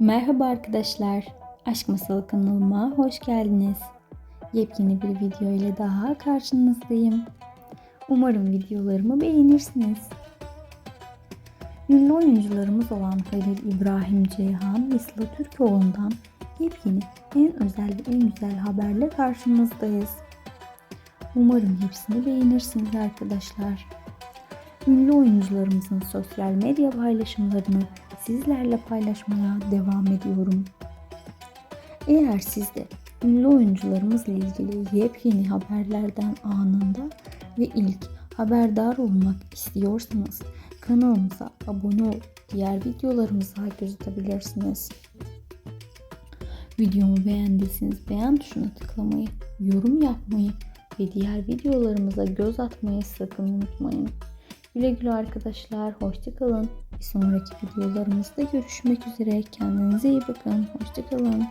Merhaba arkadaşlar. Aşk Masalı kanalıma hoş geldiniz. Yepyeni bir video ile daha karşınızdayım. Umarım videolarımı beğenirsiniz. Ünlü oyuncularımız olan Halil İbrahim Ceyhan ve Sıla Türkoğlu'ndan yepyeni, en özel ve en güzel haberle karşınızdayız. Umarım hepsini beğenirsiniz arkadaşlar. Ünlü oyuncularımızın sosyal medya paylaşımlarını sizlerle paylaşmaya devam ediyorum. Eğer siz de ünlü oyuncularımızla ilgili yepyeni haberlerden anında ve ilk haberdar olmak istiyorsanız kanalımıza abone olup diğer videolarımıza göz atabilirsiniz. Videomu beğendiyseniz beğen tuşuna tıklamayı, yorum yapmayı ve diğer videolarımıza göz atmayı sakın unutmayın. Güle güle arkadaşlar. Hoşçakalın. Bir sonraki videolarımızda görüşmek üzere. Kendinize iyi bakın. Hoşçakalın.